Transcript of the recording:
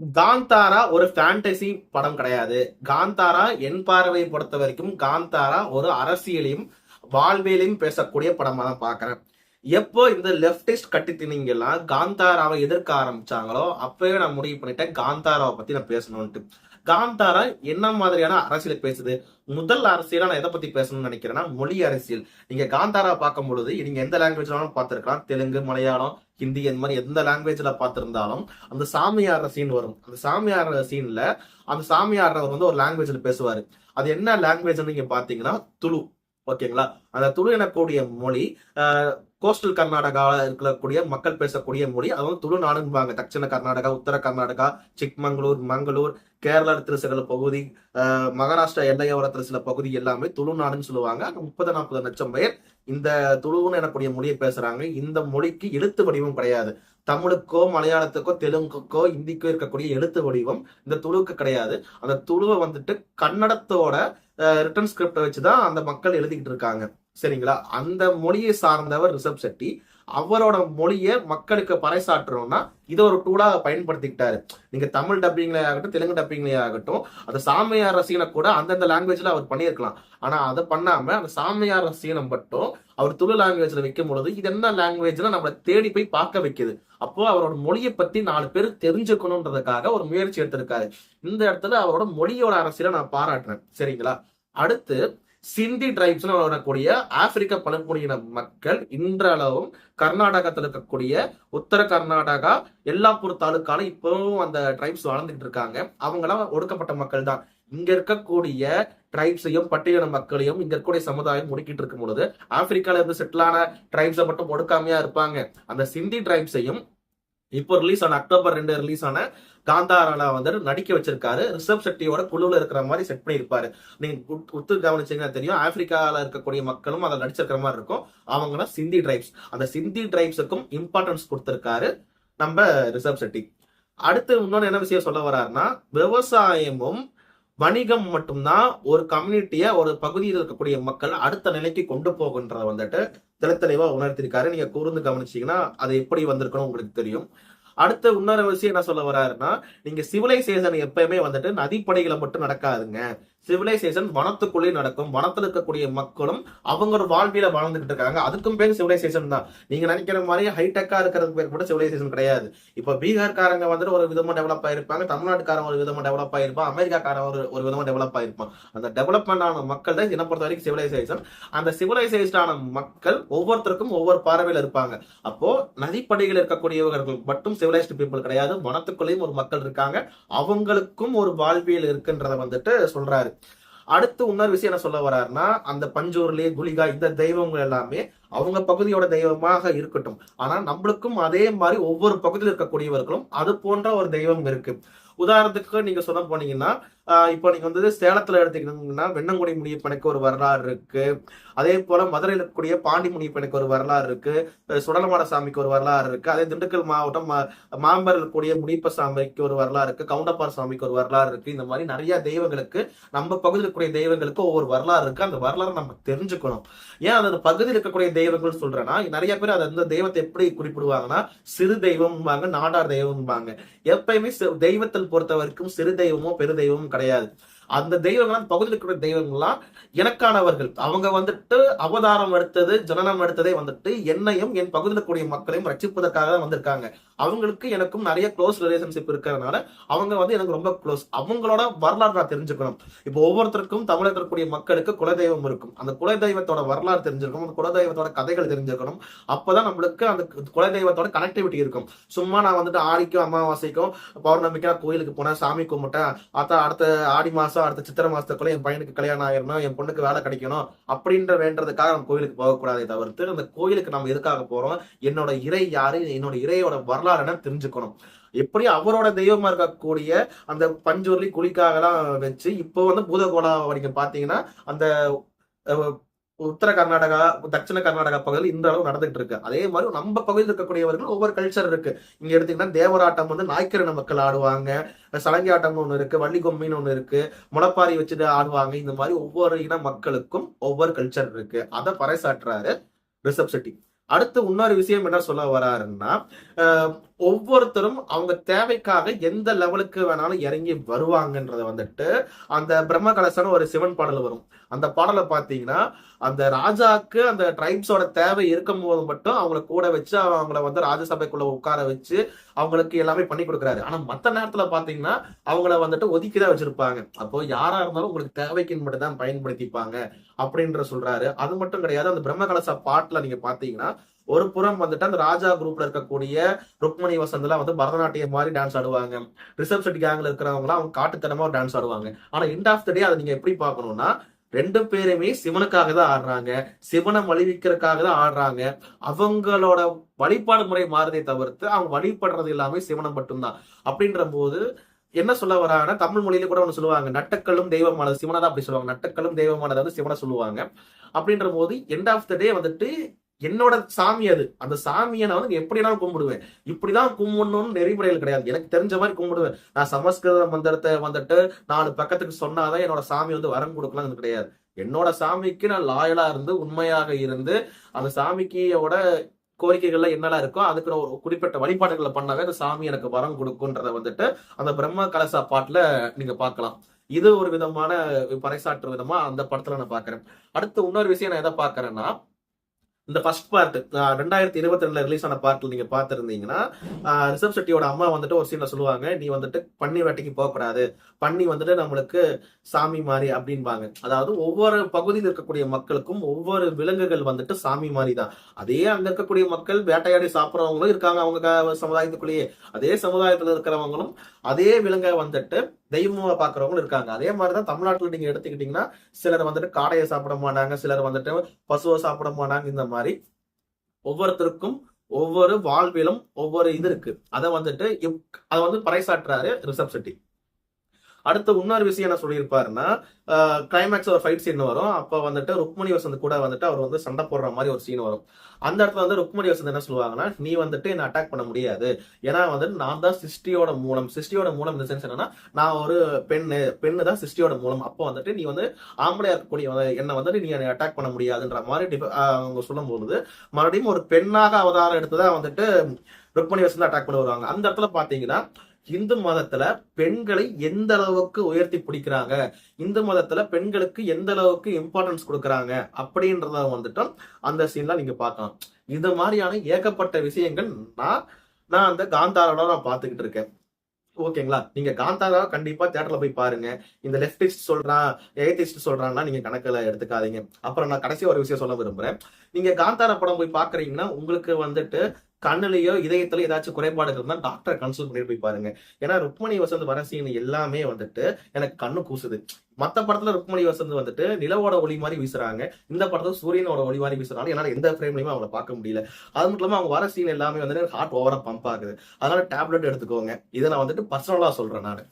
காந்தாரா ஒரு ஃபேண்டசி படம் கிடையாது. காந்தாரா என் பார்வையை பொறுத்த வரைக்கும் காந்தாரா ஒரு அரசியலையும் வாழ்வியலையும் பேசக்கூடிய படமா தான் பாக்குறேன் எப்போ இந்த லெப்டிஸ்ட் கட்டி திணிங்கெல்லாம் காந்தாராவை எதிர்க்க ஆரம்பிச்சாங்களோ அப்பவே நான் முடிவு பண்ணிட்டேன் காந்தாராவை பத்தி நான் பேசணும்ட்டு காந்தாரா என்ன மாதிரியான அரசியல் பேசுது? முதல் அரசியலா நான் எதை பத்தி பேசணும்னு நினைக்கிறேன்னா மொழி அரசியல். நீங்க காந்தாரா பார்க்கும் பொழுது நீங்க எந்த லாங்குவேஜ்லாலும் பார்த்திருக்கலாம். தெலுங்கு மலையாளம் ஹிந்தி இந்த மாதிரி எந்த லாங்குவேஜ்ல பார்த்திருந்தாலும் அந்த சாமியார் சீன் வரும். அந்த சாமியார் சீன்ல அந்த சாமியார் வந்து ஒரு லாங்குவேஜ்ல பேசுவாரு. அது என்ன லாங்குவேஜ் நீங்க பாத்தீங்கன்னா துளு. ஓகேங்களா? அந்த துளு எனக்கூடிய மொழி கோஸ்டல் கர்நாடகாவில் இருக்கக்கூடிய மக்கள் பேசக்கூடிய மொழி அது வந்து துளுநாடுன்பாங்க தட்சிண கர்நாடகா உத்தர கர்நாடகா சிக்மங்களூர் மங்களூர் கேரளா சில பகுதி ஆஹ் மகாராஷ்டிரா எல்லையோரத்தில் சில பகுதி எல்லாமே துளுநாடுன்னு சொல்லுவாங்க. அங்கே முப்பது நாற்பது லட்சம் பேர் இந்த துளுன்னு எனக்கூடிய மொழியை பேசுறாங்க. இந்த மொழிக்கு எழுத்து வடிவம் கிடையாது. தமிழுக்கோ மலையாளத்துக்கோ தெலுங்குக்கோ இந்திக்கோ இருக்கக்கூடிய எழுத்து வடிவம் இந்த துளுவுக்கு கிடையாது. அந்த துளுவை வந்துட்டு கன்னடத்தோட ரிட்டன் ஸ்கிரிப்டை வச்சுதான் அந்த மக்கள் எழுதிக்கிட்டு இருக்காங்க. சரிங்களா? அந்த மொழியை சார்ந்தவர் ரிஷப் செட்டி அவரோட மொழியை மக்களுக்கு பறைசாற்றணும்னா இதை ஒரு டூலாக பயன்படுத்திக்கிட்டாரு. நீங்க தமிழ் டப்பிங்ல ஆகட்டும் தெலுங்கு டப்பிங்லேயே ஆகட்டும் அந்த சாமியார் ரசீனை கூட அந்தந்த லாங்குவேஜ்ல அவர் பண்ணியிருக்கலாம். ஆனா அதை பண்ணாம அந்த சாமியார் ரசீனை மட்டும் அவர் துளு லாங்குவேஜ்ல வைக்கும் பொழுது இது என்ன லாங்குவேஜ்ல நம்மளை தேடி போய் பார்க்க வைக்குது. அப்போ அவரோட மொழியை பத்தி நாலு பேர் தெரிஞ்சுக்கணுன்றதுக்காக ஒரு முயற்சி எடுத்திருக்காரு. இந்த இடத்துல அவரோட மொழியோட அரசியலை நான் பாராட்டுறேன். சரிங்களா? அடுத்து சிந்தி டிரைப்ஸ்ல வரக்கூடிய ஆப்பிரிக்க பழங்குடியின மக்கள் இன்றளவும் கர்நாடகத்தில் இருக்கக்கூடிய உத்தர கர்நாடகா எல்லாப்பூர் தாலுக்கால இப்பவும் அந்த டிரைப்ஸ் வளர்ந்துட்டு இருக்காங்க. அவங்களாம் ஒடுக்கப்பட்ட மக்கள் தான். இங்க இருக்கக்கூடிய ட்ரைப்ஸையும் பட்டியலின மக்களையும் இங்க இருக்கக்கூடிய சமுதாயம் ஒடுக்கிட்டு இருக்கும் பொழுது ஆப்பிரிக்கால இருந்து செட்டிலான டிரைப்ஸை மட்டும் ஒடுக்காமையா இருப்பாங்க. அந்த சிந்தி ட்ரைப்ஸையும் இப்போ ரிலீஸ் ஆன அக்டோபர் ரெண்டு ரிலீஸ் ஆன காந்தாரால வந்துட்டு நடிக்க வச்சிருக்காரு. ரிஷப் செட்டியோட குழுவில் இருக்கிற மாதிரி செட் பண்ணியிருப்பாரு. நீங்க உத்- உத்து கவனிச்சீங்கன்னா தெரியும். ஆப்பிரிக்காவில் இருக்கக்கூடிய மக்களும் அதில் நடிச்சிருக்கிற மாதிரி இருக்கும். அவங்க தான் சிந்தி டிரைப்ஸ். அந்த சிந்தி டிரைப்ஸுக்கும் இம்பார்ட்டன்ஸ் கொடுத்துருக்காரு நம்ம ரிஷப் செட்டி அடுத்து இன்னொன்று என்ன விஷயம் சொல்ல வர்றாருன்னா விவசாயமும் வணிகம் மட்டும்தான் ஒரு கம்யூனிட்டியை ஒரு பகுதியில் இருக்கக்கூடிய மக்கள் அடுத்த நிலைக்கு கொண்டு போகுன்றத வந்துட்டு தலைத்தலைவா உணர்த்திருக்காரு. நீங்க கூர்ந்து கவனிச்சீங்கன்னா அது எப்படி வந்திருக்கணும் உங்களுக்கு தெரியும். அடுத்த இன்னொரு விஷயம் என்ன சொல்ல வர்றாருன்னா நீங்க சிவிலைசேஷன் எப்பயுமே வந்துட்டு நதிப்படைகளை மட்டும் நடக்காதுங்க. சிவிலைசேஷன் வனத்துக்குள்ளே நடக்கும். வனத்தில் இருக்கக்கூடிய மக்களும் அவங்களோட வாழ்வியல வாழ்ந்துகிட்டு இருக்காங்க. அதுக்கும் பேர் சிவிலைசேஷன் தான். நீங்க நினைக்கிற மாதிரி ஹைடெக்கா இருக்கிறதுக்கு பேர் கூட சிவிலைசேஷன் கிடையாது. இப்ப பீகார்காரங்க வந்துட்டு ஒரு விதமா டெவலப் ஆயிருப்பாங்க. தமிழ்நாட்டுக்காரன் ஒரு விதமா டெவலப் ஆயிருப்பான் அமெரிக்காக்காரன் ஒரு ஒரு விதமா டெவலப் ஆயிருப்பான் அந்த டெவலப்மெண்ட் ஆன மக்கள் தான் என்ன பொறுத்த வரைக்கும் சிவிலைசேஷன் அந்த சிவிலைசேஷன் ஆன மக்கள் ஒவ்வொருத்தருக்கும் ஒவ்வொரு பார்வையில் இருப்பாங்க. அப்போ நதிப்படையில் இருக்கக்கூடியவர்கள் மட்டும் சிவிலைஸ்டு பீப்புள் கிடையாது. வனத்துக்குள்ளேயும் ஒரு மக்கள் இருக்காங்க. அவங்களுக்கும் ஒரு வாழ்வியல் இருக்குன்றத வந்துட்டு சொல்றாரு. அடுத்து இன்னொரு விஷயம் என்ன சொல்ல வர்றாருன்னா அந்த பஞ்சூர்லயே குலிகா இந்த தெய்வங்கள் எல்லாமே அவங்க பகுதியோட தெய்வமாக இருக்கட்டும். ஆனா நம்மளுக்கும் அதே மாதிரி ஒவ்வொரு பகுதியில் இருக்கக்கூடியவர்களும் அது போன்ற ஒரு தெய்வம் இருக்கு. உதாரணத்துக்கு நீங்க சொல்ல போனீங்கன்னா இப்போ நீங்கள் வந்து சேலத்தில் எடுத்துக்கிட்டீங்கன்னா வெண்ணங்குடி முனியப்பனுக்கு ஒரு வரலாறு இருக்கு. அதே போல மதுரையில் இருக்கக்கூடிய பாண்டி முனியப்பனுக்கு ஒரு வரலாறு இருக்கு. சுடலமாட சாமிக்கு ஒரு வரலாறு இருக்கு. அதே திண்டுக்கல் மாவட்டம் மா- மாம்பரில் இருக்கக்கூடிய முனிப்ப சாமிக்கு ஒரு வரலாறு இருக்கு. கவுண்டப்பார் சாமிக்கு ஒரு வரலாறு இருக்கு. இந்த மாதிரி நிறைய தெய்வங்களுக்கு நம்ம பகுதியில் இருக்கக்கூடிய தெய்வங்களுக்கு ஒவ்வொரு வரலாறு இருக்கு. அந்த வரலாறு நம்ம தெரிஞ்சுக்கணும். ஏன் அந்த பகுதியில் இருக்கக்கூடிய தெய்வங்கள் சொல்றேன்னா நிறைய பேர் அதை அந்த தெய்வத்தை எப்படி குறிப்பிடுவாங்கன்னா சிறு தெய்வம்பாங்க நாடார் தெய்வம்பாங்க. எப்பயுமே தெய்வத்தில் பொறுத்த வரைக்கும் சிறு தெய்வமோ பெரு தெய்வமும் கிடையாது அந்த தெய்வங்களாம் பகுதியில் இருக்கிற தெய்வங்கள்லாம் எனக்கானவர்கள். அவங்க வந்துட்டு அவதாரம் எடுத்தது ஜனனம் எடுத்ததே வந்துட்டு என்னையும் என் பகுதியில் இருக்கக்கூடிய மக்களையும் ரட்சிப்பதற்காக தான் வந்திருக்காங்க. அவங்களுக்கு எனக்கும் நிறைய க்ளோஸ் ரிலேஷன்ஷிப் இருக்கிறதுனால அவங்க வந்து எனக்கு ரொம்ப க்ளோஸ் அவங்களோட வரலாறு நான் தெரிஞ்சுக்கணும். இப்போ ஒவ்வொருத்தருக்கும் தமிழக இருக்கக்கூடிய மக்களுக்கு குலதெய்வம் இருக்கும். அந்த குலதெய்வத்தோட வரலாறு தெரிஞ்சிருக்கணும். அந்த குலதெய்வத்தோட கதைகள் தெரிஞ்சிருக்கணும். அப்பதான் நம்மளுக்கு அந்த குலதெய்வத்தோட கனெக்டிவிட்டி இருக்கும். சும்மா நான் வந்துட்டு ஆடிக்கும் அமாவாசைக்கும் பௌர்ணமிக்கு நான் கோயிலுக்கு போனேன் சாமி கும்பிட்டேன். அத்தா அடுத்த ஆடி மாசம் அடுத்த சித்திரை மாசத்துக்குள்ள என் பையனுக்கு கல்யாணம் ஆயிரணும் என் பொண்ணுக்கு வேலை கிடைக்கணும் அப்படின்ற வேண்டதுக்காக நம்ம கோயிலுக்கு போகக்கூடாதே தவிர்த்து அந்த கோயிலுக்கு நம்ம எதுக்காக போறோம்? என்னோட இறை யாரு? என்னோட இறையோட வரலாறு என்ன தெரிஞ்சுக்கணும். எப்படி அவரோட தெய்வமா இருக்கக்கூடிய அந்த பஞ்சூர்லி குழிக்காகலாம் வச்சு இப்போ வந்து பூதகோலா நீங்க பாத்தீங்கன்னா அந்த உத்தர கர்நாடகா தட்சிண கர்நாடகா பகுதியில் இந்த அளவு நடந்துகிட்டு இருக்கு. அதே மாதிரி நம்ம பகுதியில் இருக்கக்கூடியவர்கள் ஒவ்வொரு கல்ச்சர் இருக்கு. இங்க எடுத்தீங்கன்னா தேவராட்டம் வந்து நாய்க்கரண மக்கள் ஆடுவாங்க. சலங்கி ஆட்டம் ஒண்ணு இருக்கு வள்ளி கொம்மின்னு ஒண்ணு இருக்கு முளப்பாரி வச்சுட்டு ஆடுவாங்க. இந்த மாதிரி ஒவ்வொரு இன மக்களுக்கும் ஒவ்வொரு கல்ச்சர் இருக்கு. அதை பறைசாற்றுறாரு ரிசப் செட்டி அடுத்து இன்னொரு விஷயம் என்ன சொல்ல வராருன்னா ஒவ்வொருத்தரும் அவங்க தேவைக்காக எந்த லெவலுக்கு வேணாலும் இறங்கி வருவாங்கன்றத வந்துட்டு அந்த பிரம்ம கலசன ஒரு சிவன் பாடல் வரும். அந்த பாடலை பார்த்தீங்கன்னா அந்த ராஜாக்கு அந்த ட்ரைப்ஸோட தேவை இருக்கும் போது மட்டும் அவங்கள கூட வச்சு அவங்கள வந்து ராஜசபைக்குள்ள உட்கார வச்சு அவங்களுக்கு எல்லாமே பண்ணி கொடுக்குறாரு. ஆனா மற்ற நேரத்துல பாத்தீங்கன்னா அவங்கள வந்துட்டு ஒதுக்கிதான் வச்சிருப்பாங்க. அப்போ யாரா இருந்தாலும் உங்களுக்கு தேவைக்கு மட்டும் தான் பயன்படுத்திப்பாங்க அப்படின்ற சொல்றாரு. அது மட்டும் கிடையாது. அந்த பிரம்ம கலச பாட்டுல நீங்க பாத்தீங்கன்னா ஒரு புறம் வந்துட்டு அந்த ராஜா குரூப்ல இருக்கக்கூடிய ருக்மணி வசந்தெல்லாம் வந்து பரதநாட்டியம் மாதிரி டான்ஸ் ஆடுவாங்க. ரிசர்வ் செட் கேங்ல இருக்கிறவங்க அவங்க காட்டுத்தனமா டான்ஸ் ஆடுவாங்க. ஆனா எண்ட் ஆஃப் த டே அதை நீங்க எப்படி பார்க்கணும்னா ரெண்டு பேருமே சிவனுக்காக தான் ஆடுறாங்க. சிவனை வழிவிக்கிறதுக்காக தான் ஆடுறாங்க. அவங்களோட வழிபாடு முறை மாறுதே தவிர்த்து அவங்க வழிபடுறது எல்லாமே சிவனை மட்டும்தான். அப்படின்ற போது என்ன சொல்ல வராங்கன்னா தமிழ் மொழியில கூட ஒன்று சொல்லுவாங்க நட்டக்கல்லும் தெய்வமானது சிவனை தான் அப்படி சொல்லுவாங்க. நட்டக்கல்லும் தெய்வமானது வந்து சிவனை சொல்லுவாங்க. அப்படின்ற போது எண்ட் ஆஃப் த டே வந்துட்டு என்னோட சாமி அது. அந்த சாமியை நான் வந்து எப்படினாலும் கும்பிடுவேன். இப்படிதான் கும்பிடணும்னு நெறிமுறைகள் கிடையாது. எனக்கு தெரிஞ்ச மாதிரி கும்பிடுவேன். நான் சமஸ்கிருத மந்திரத்தை வந்துட்டு நாலு பக்கத்துக்கு சொன்னாதான் என்னோட சாமி வந்து வரம் கொடுக்கலாம் கிடையாது. என்னோட சாமிக்கு நான் லாயலா இருந்து உண்மையாக இருந்து அந்த சாமிக்கியோட கோரிக்கைகள்ல என்னெல்லாம் இருக்கோ அதுக்கு ஒரு குறிப்பிட்ட வழிபாடுகளை பண்ணாவே அந்த சாமி எனக்கு வரம் கொடுக்குன்றத வந்துட்டு அந்த பிரம்ம கலசா பாட்டுல நீங்க பார்க்கலாம். இது ஒரு விதமான பறைசாற்று விதமா அந்த படத்துல நான் பாக்குறேன் அடுத்து இன்னொரு விஷயம் நான் எதை பாக்குறேன்னா இந்த ஃபர்ஸ்ட் பார்ட் ரெண்டாயிரத்தி இருபத்தி ரெண்டுல ரிலீஸ் ஆன பார்ட்ல நீங்க பாத்துருந்தீங்கன்னா ரிஷப் செட்டியோட அம்மா வந்துட்டு ஒரு சீன்ல சொல்லுவாங்க நீ வந்துட்டு பன்னி வேட்டைக்கு போகக்கூடாது. பன்னி வந்துட்டு நம்மளுக்கு சாமி மாதிரி அப்படின்பாங்க. அதாவது ஒவ்வொரு பகுதியில் இருக்கக்கூடிய மக்களுக்கும் ஒவ்வொரு விலங்குகள் வந்துட்டு சாமி மாதிரி தான். அதே அங்க இருக்கக்கூடிய மக்கள் வேட்டையாடி சாப்பிட்றவங்களும் இருக்காங்க அவங்க சமுதாயத்துக்குள்ளேயே. அதே சமுதாயத்துல இருக்கிறவங்களும் அதே விலங்கை வந்துட்டு தெய்வமாக பார்க்குறவங்களும் இருக்காங்க. அதே மாதிரி தான் தமிழ்நாட்டில் நீங்கள் எடுத்துக்கிட்டிங்கன்னா சிலர் வந்துட்டு காடையை சாப்பிட மாட்டாங்க சிலர் வந்துட்டு பசுவை சாப்பிட மாட்டாங்க இந்த மாதிரி. ஒவ்வொருத்தருக்கும் ஒவ்வொரு வாழ்விலும் ஒவ்வொரு இது இருக்கு. அதை வந்துட்டு அதை வந்து பறைசாற்றுறாரு ரிசப் செட்டி அடுத்த இன்னொரு விஷயம் என்ன சொல்லியிருப்பாருன்னா கிளைமேக்ஸ் ஒரு ஃபைட் சீன் வரும். அப்போ வந்துட்டு ருக்மணி வசந்த் கூட வந்துட்டு அவர் வந்து சண்டை போடுற மாதிரி ஒரு சீன் வரும். அந்த இடத்துல வந்து ருக்மணி வசந்த் என்ன சொல்லுவாங்கன்னா நீ வந்துட்டு என்ன அட்டாக் பண்ண முடியாது. ஏன்னா வந்துட்டு நான் தான் சிஸ்டியோட மூலம் சிஸ்டியோட மூலம் இந்த சென்ஸ் என்னன்னா நான் ஒரு பெண்ணு பெண்ணு தான் சிஸ்டியோட மூலம். அப்போ வந்துட்டு நீ வந்து ஆம்பளையா இருக்கக்கூடிய என்னை வந்துட்டு நீ என்னை அட்டாக் பண்ண முடியாதுன்ற மாதிரி டிஃப- அவங்க சொல்லும் பொழுது மறுபடியும் ஒரு பெண்ணாக அவதாரம் எடுத்து தான் வந்துட்டு ருக்மணி வசந்த் அட்டாக் பண்ண வருவாங்க அந்த இடத்துல பாத்தீங்கன்னா இந்து மதத்துல பெண்களை எந்த அளவுக்கு உயர்த்தி பிடிக்கிறாங்க? இந்து மதத்துல பெண்களுக்கு எந்த அளவுக்கு இம்பார்ட்டன்ஸ் கொடுக்கறாங்க? அப்படின்றத வந்துட்டோம் அந்த சீன்ல நீங்க பார்க்கலாம். இது மாதிரியான ஏகப்பட்ட விஷயங்கள் நான் நான் அந்த காந்தாரோட நான் பார்த்துக்கிட்டு இருக்கேன். ஓகேங்களா? நீங்க காந்தாரா கண்டிப்பா தேட்டர்ல போய் பாருங்க. இந்த லெப்டிஸ்ட் சொல்றான் ஏத்திஸ்ட் சொல்றான்னா நீங்க கணக்குல எடுத்துக்காதீங்க. அப்புறம் நான் கடைசி ஒரு விஷயம் சொல்ல விரும்புறேன். நீங்க காந்தாரா படம் போய் பாக்குறீங்கன்னா உங்களுக்கு வந்துட்டு கண்ணுலயோ இதயத்துல ஏதாச்சும் குறைபாடு இருந்தா டாக்டரை கன்சல்ட் பண்ணிட்டு போய் பாருங்க. ஏன்னா ருக்மணி வசந்த் வர சீன் எல்லாமே வந்துட்டு எனக்கு கண்ணு கூசுது. மத்த படத்துல ருக்மணி வசந்த் வந்துட்டு நிலவோட ஒளி மாதிரி வீசுறாங்க. இந்த படத்துல சூரியனோட ஒளி மாதிரி வீசுறாங்க. என்னால எந்த ஃப்ரேம்லயுமே அவங்கள பார்க்க முடியல. அது மட்டும் இல்லாம அவங்க வர சீன் எல்லாமே வந்துட்டு ஹார்ட் ஓவரா பம்ப் ஆகுது. அதனால டேப்லெட் எடுத்துக்கோங்க. இதை நான் வந்துட்டு பர்சனலா சொல்றேன் நான்.